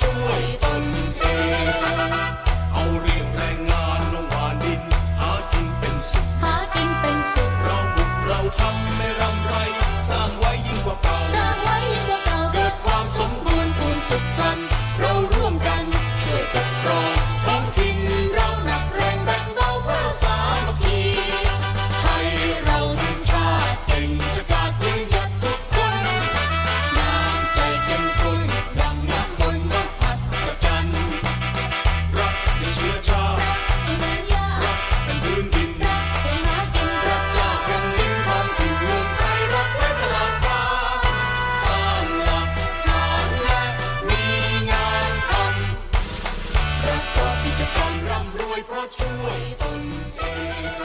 ช่วยตนเอง 주의 돈에